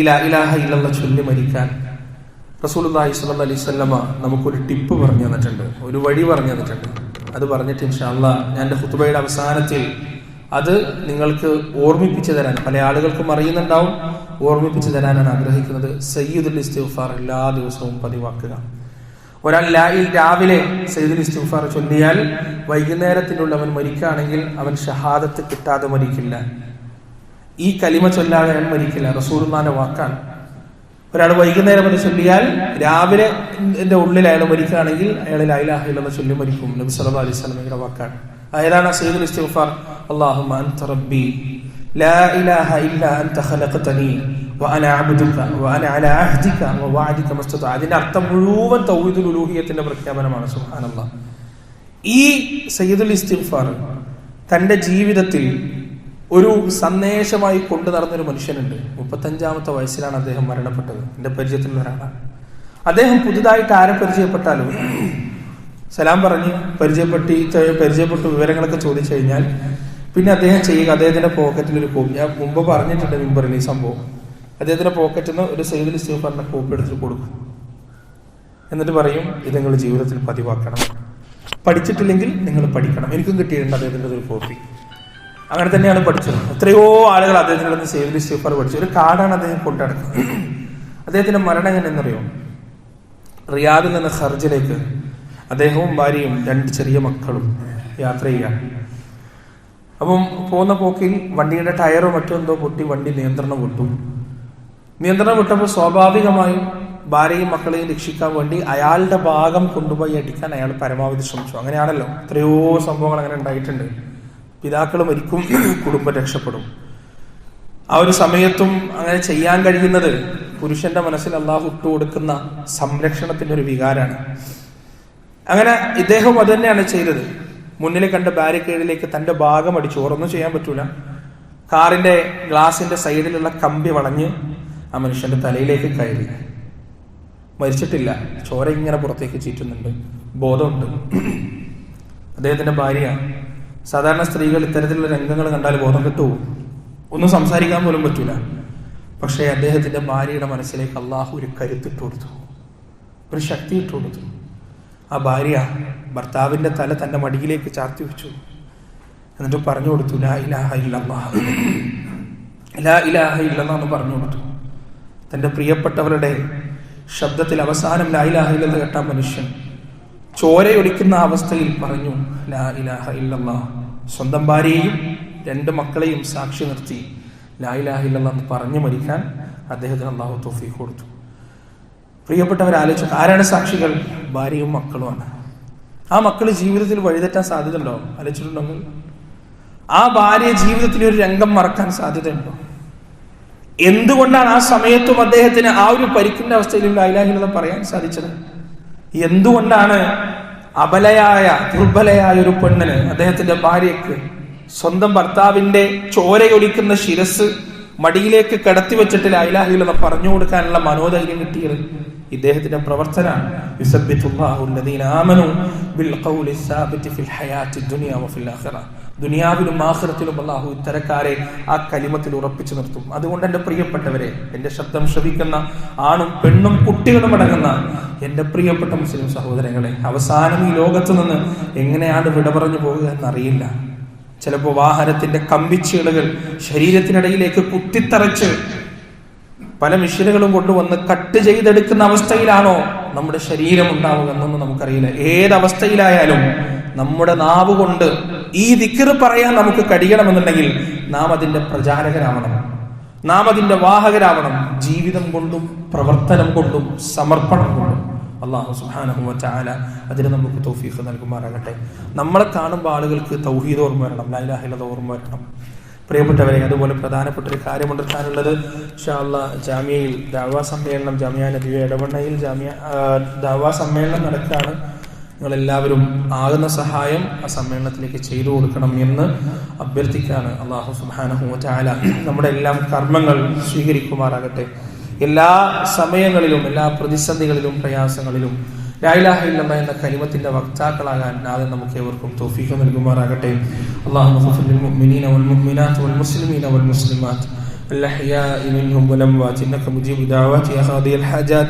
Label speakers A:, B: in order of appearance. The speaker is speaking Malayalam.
A: ഇല ഇലാഹ ചൊല്ലി മരിക്കാൻ റസൂലുള്ളാഹി സ്വല്ലല്ലാഹി അലൈഹി വസല്ലമ നമുക്കൊരു ടിപ്പ് പറഞ്ഞു തന്നിട്ടുണ്ട്. ഒരു വഴി പറഞ്ഞു തന്നിട്ടുണ്ട്. അത് പറഞ്ഞിട്ട് ഇൻഷാല്ല ഞാൻ എന്റെ ഹുത്തുബയുടെ അവസാനത്തിൽ അത് നിങ്ങൾക്ക് ഓർമ്മിപ്പിച്ചു തരാൻ പല ആളുകൾക്കും അറിയുന്നുണ്ടാവും. ഓർമ്മിപ്പിച്ചു തരാനാണ് ആഗ്രഹിക്കുന്നത്. സയ്യിദുൽ ഇസ്തിഗ്ഫാർ എല്ലാ ദിവസവും പതിവാക്കുക. ഒരാൾ ലായിൽ രാവിലെ സയ്യിദുൽ ഇസ്തിഗ്ഫാർ ചൊല്ലിയാൽ വൈകുന്നേരത്തിനുള്ള അവൻ മരിക്കുകയാണെങ്കിൽ അവൻ ഷഹാദത്ത് കിട്ടാതെ മരിക്കില്ല. ഈ കലിമ ചൊല്ലാതെ ഞാൻ മരിക്കില്ല. റസൂർമാന്റെ വാക്കാണ്. ഒരാൾ വൈകുന്നേരം അത് ചൊല്ലിയാൽ രാവിലെ എന്റെ ഉള്ളിൽ അയാൾ മരിക്കുകയാണെങ്കിൽ അയാൾ ലൈലാഹിലെന്ന് ചൊല്ലി മരിക്കും. നബി സല്ലാ അലൈഹി സ്വലമിയുടെ വാക്കാണ്. അയാളാണ് സയ്യിദുൽ ഇസ്തിഗ്ഫാർ? അല്ലാഹുമ്മ അൻത റബ്ബി. ലാ ഇലാഹ ഇല്ല അൻത ഖലഖതനി. വഅന അബ്ദുക വഅന അലാ അഹ്ദിക വവഅദിക മസ്തത. അതിന്റെ അർത്ഥം മുഴുവൻ തൗഹീദുൽ ഉലൂഹിയത്തിന്റെ പ്രഖ്യാപനമാണ്. സുബ്ഹാനല്ലാഹ് ഈ സയ്യിദുൽ ഇസ്തിഗ്ഫാർ തന്റെ ജീവിതത്തിൽ ഒരു സന്ദേശമായി കൊണ്ടു നടന്നൊരു മനുഷ്യനുണ്ട്. മുപ്പത്തഞ്ചാമത്തെ വയസ്സിലാണ് അദ്ദേഹം മരണപ്പെട്ടത്. എന്റെ പരിചയത്തിലുള്ള ഒരാളാണ്. അദ്ദേഹം പുതുതായിട്ട് ആരെ പരിചയപ്പെട്ടാലും സലാം പറഞ്ഞ് പരിചയപ്പെട്ടി പരിചയപ്പെട്ടു വിവരങ്ങളൊക്കെ ചോദിച്ചു കഴിഞ്ഞാൽ പിന്നെ അദ്ദേഹം ചെയ്യുക അദ്ദേഹത്തിന്റെ പോക്കറ്റിൽ ഒരു കോപ്പി ഞാൻ മുമ്പ് പറഞ്ഞിട്ടുണ്ട് മിമ്പറിൽ ഈ സംഭവം. അദ്ദേഹത്തിന്റെ പോക്കറ്റിൽ നിന്ന് ഒരു സൈദിൽ പറഞ്ഞ കോപ്പി എടുത്തിട്ട് കൊടുക്കും. എന്നിട്ട് പറയും ഇത് നിങ്ങൾ ജീവിതത്തിൽ പതിവാക്കണം. പഠിച്ചിട്ടില്ലെങ്കിൽ നിങ്ങൾ പഠിക്കണം. എനിക്കും കിട്ടിയിട്ടുണ്ട് അദ്ദേഹത്തിന്റെ ഒരു കോപ്പി അങ്ങനെ തന്നെയാണ് പഠിച്ചത്. എത്രയോ ആളുകൾ അദ്ദേഹത്തിൽ നിന്ന് സേവിലി സ്റ്റീഫർ പഠിച്ചു. ഒരു കാടാണ് അദ്ദേഹം കൊണ്ടടക്കുന്നത് അദ്ദേഹത്തിന്റെ മരണം എങ്ങനെ എന്നറിയോ റിയാദിൽ നിന്ന് ഹർജിലേക്ക് അദ്ദേഹവും ഭാര്യയും രണ്ട് ചെറിയ മക്കളും യാത്ര ചെയ്യുകയാണ്. അപ്പം പോകുന്ന പോക്കിൽ വണ്ടിയുടെ ടയറോ മറ്റോ എന്തോ പൊട്ടി വണ്ടി നിയന്ത്രണം വിട്ടു. നിയന്ത്രണം വിട്ടപ്പോൾ സ്വാഭാവികമായും ഭാര്യയും മക്കളെയും രക്ഷിക്കാൻ വേണ്ടി അയാളുടെ ഭാഗം കൊണ്ടുപോയി അടിക്കാൻ അയാൾ പരമാവധി ശ്രമിച്ചു. അങ്ങനെയാണല്ലോ. എത്രയോ സംഭവങ്ങൾ അങ്ങനെ ഉണ്ടായിട്ടുണ്ട്. പിതാക്കൾ മരിക്കും കുടുംബം രക്ഷപ്പെടും. ആ ഒരു സമയത്തും അങ്ങനെ ചെയ്യാൻ കഴിയുന്നത് പുരുഷന്റെ മനസ്സിൽ അള്ളാഹു ഇട്ടു കൊടുക്കുന്ന സംരക്ഷണത്തിന്റെ ഒരു വികാരമാണ്. അങ്ങനെ ഇദ്ദേഹം അത് തന്നെയാണ് ചെയ്തത്. മുന്നിൽ കണ്ട ബാരിക്കേഡിലേക്ക് തന്റെ ഭാഗം അടിച്ചു. ഓറൊന്നും ചെയ്യാൻ പറ്റൂല. കാറിന്റെ ഗ്ലാസിന്റെ സൈഡിലുള്ള കമ്പി വളഞ്ഞ് ആ മനുഷ്യന്റെ തലയിലേക്ക് കയറി. മരിച്ചിട്ടില്ല. ചോര ഇങ്ങനെ പുറത്തേക്ക് ചീറ്റുന്നുണ്ട്. ബോധമുണ്ട്. അദ്ദേഹത്തിന്റെ ഭാര്യ സാധാരണ സ്ത്രീകൾ ഇത്തരത്തിലുള്ള രംഗങ്ങൾ കണ്ടാൽ ബോധം കിട്ടുമോ ഒന്നും സംസാരിക്കാൻ പോലും പറ്റൂല. പക്ഷേ അദ്ദേഹത്തിന്റെ ഭാര്യയുടെ മനസ്സിലേക്ക് അള്ളാഹു ഒരു കരുത്തിട്ട് കൊടുത്തു. ഒരു ശക്തി ഇട്ട് കൊടുത്തു. ആ ഭാര്യ ഭർത്താവിന്റെ തല തന്റെ മടിയിലേക്ക് ചാർത്തി വെച്ചു. എന്നിട്ട് പറഞ്ഞു കൊടുത്തു ലാ പറഞ്ഞു കൊടുത്തു. തന്റെ പ്രിയപ്പെട്ടവരുടെ ശബ്ദത്തിൽ അവസാനം ലാ കേട്ട മനുഷ്യൻ. ചോരയൊടിക്കുന്ന അവസ്ഥയിൽ പറഞ്ഞു ലാ ഇലാഹ ഇല്ലല്ലാഹ് സ്വന്തം ഭാര്യയെയും രണ്ട് മക്കളെയും സാക്ഷി നിർത്തി. ലാ ഇലാഹ ഇല്ലല്ലാഹ് എന്ന് പറഞ്ഞു മരിക്കാൻ അദ്ദേഹത്തിന് അള്ളാഹു തോഫീഖ് കൊടുത്തു. പ്രിയപ്പെട്ടവർ ആലോചിച്ചു ആരാണ് സാക്ഷികൾ? ഭാര്യയും മക്കളുമാണ് ആ മക്കൾ ജീവിതത്തിൽ വഴിതെറ്റാൻ സാധ്യതയുണ്ടോ? ആലോചിച്ചിട്ടുണ്ടെങ്കിൽ. ആ ഭാര്യ ജീവിതത്തിൽ ഒരു രംഗം മറക്കാൻ സാധ്യതയുണ്ടോ? എന്തുകൊണ്ടാണ് ആ സമയത്തും അദ്ദേഹത്തിന് ആ ഒരു പരിക്കിന്റെ അവസ്ഥയിൽ ലൈലാഹിലെന്ന് പറയാൻ സാധിച്ചത്? എന്തുകൊണ്ടാണ് അബലയായ ദുർബലയായ ഒരു പെണ്ണിന് അദ്ദേഹത്തിന്റെ ഭാര്യയ്ക്ക് സ്വന്തം ഭർത്താവിന്റെ ചോരയൊലിക്കുന്ന ശിരസ് മടിയിലേക്ക് കടത്തി വെച്ചിട്ട് ലൈലാഹിലെന്ന് പറഞ്ഞു കൊടുക്കാനുള്ള മനോധൈര്യം കിട്ടിയത് ഇദ്ദേഹത്തിന്റെ പ്രവർത്തനാണ് ദുനിയാവിലും ആഹ്റത്തിലും അള്ളാഹു ഇത്തരക്കാരെ ആ കലിമത്തിൽ ഉറപ്പിച്ചു നിർത്തും. അതുകൊണ്ട് എന്റെ പ്രിയപ്പെട്ടവരെ എന്റെ ശബ്ദം ശ്രവിക്കുന്ന ആണും പെണ്ണും കുട്ടികളും അടങ്ങുന്ന എന്റെ പ്രിയപ്പെട്ട മുസ്ലിം സഹോദരങ്ങളെ അവസാനം ഈ ലോകത്ത് നിന്ന് എങ്ങനെയാണ് വിട പറഞ്ഞു പോകുക എന്നറിയില്ല. ചിലപ്പോൾ വാഹനത്തിന്റെ കമ്പിച്ചീളുകൾ ശരീരത്തിനിടയിലേക്ക് കുത്തിത്തറച്ച് പല മിഷീനുകളും കൊണ്ടുവന്ന് കട്ട് ചെയ്തെടുക്കുന്ന അവസ്ഥയിലാണോ നമ്മുടെ ശരീരം ഉണ്ടാവുക എന്നൊന്നും നമുക്കറിയില്ല. ഏതവസ്ഥയിലായാലും നമ്മുടെ നാവ് കൊണ്ട് ഈ ദിക്കറ് പറയാൻ നമുക്ക് കഴിയണമെന്നുണ്ടെങ്കിൽ നാം അതിന്റെ പ്രചാരകരാവണം. നാം അതിന്റെ വാഹകരാവണം. ജീവിതം കൊണ്ടും പ്രവർത്തനം കൊണ്ടും സമർപ്പണം കൊണ്ടും. അള്ളാഹു സുഹാനഹുവ ചാല അതിന് നമുക്ക് തൗഫീഖ് നൽകുമാറാകട്ടെ. നമ്മളെ കാണുമ്പോൾ ആളുകൾക്ക് തൗഹീദ് ഓർമ്മ വരണം. ലൈലാഹിലത ഓർമ്മ വരണം. പ്രിയപ്പെട്ടവരെ അതുപോലെ പ്രധാനപ്പെട്ട ഒരു കാര്യമുണ്ടെത്താനുള്ളത് ഷാള്ള ജാമ്യയിൽ ദാവാ സമ്മേളനം ജാമ്യ നദിയ ഇടവണ്ണയിൽ ജാമ്യ ദാവാ സമ്മേളനം നടക്കുകയാണ്. നിങ്ങളെല്ലാവരും ആകുന്ന സഹായം ആ സമ്മേളനത്തിലേക്ക് ചെയ്തു കൊടുക്കണം എന്ന് അഭ്യർത്ഥിക്കാണ് അള്ളാഹു സുബാനഹു ചാല നമ്മുടെ എല്ലാം കർമ്മങ്ങൾ സ്വീകരിക്കുമാറാകട്ടെ എല്ലാ സമയങ്ങളിലും എല്ലാ പ്രതിസന്ധികളിലും പ്രയാസങ്ങളിലും ലായിലാഹ ഇല്ലല്ല എന്ന കലിമത്തിന്റെ വക്താക്കളാകാൻ നാഥൻ നമുക്ക് ഏവർക്കും തോഫീഖ് നൽകുമാറാകട്ടെ അള്ളാഹു മുഅ്മിനീന വൽ മുഅ്മിനാത്ത് വൽ മുസ്ലിമീന വൽ മുസ്ലിമാത്ത് الأحياء منهم والأموات إنك مجيب دعوات يا قاضي الحاجات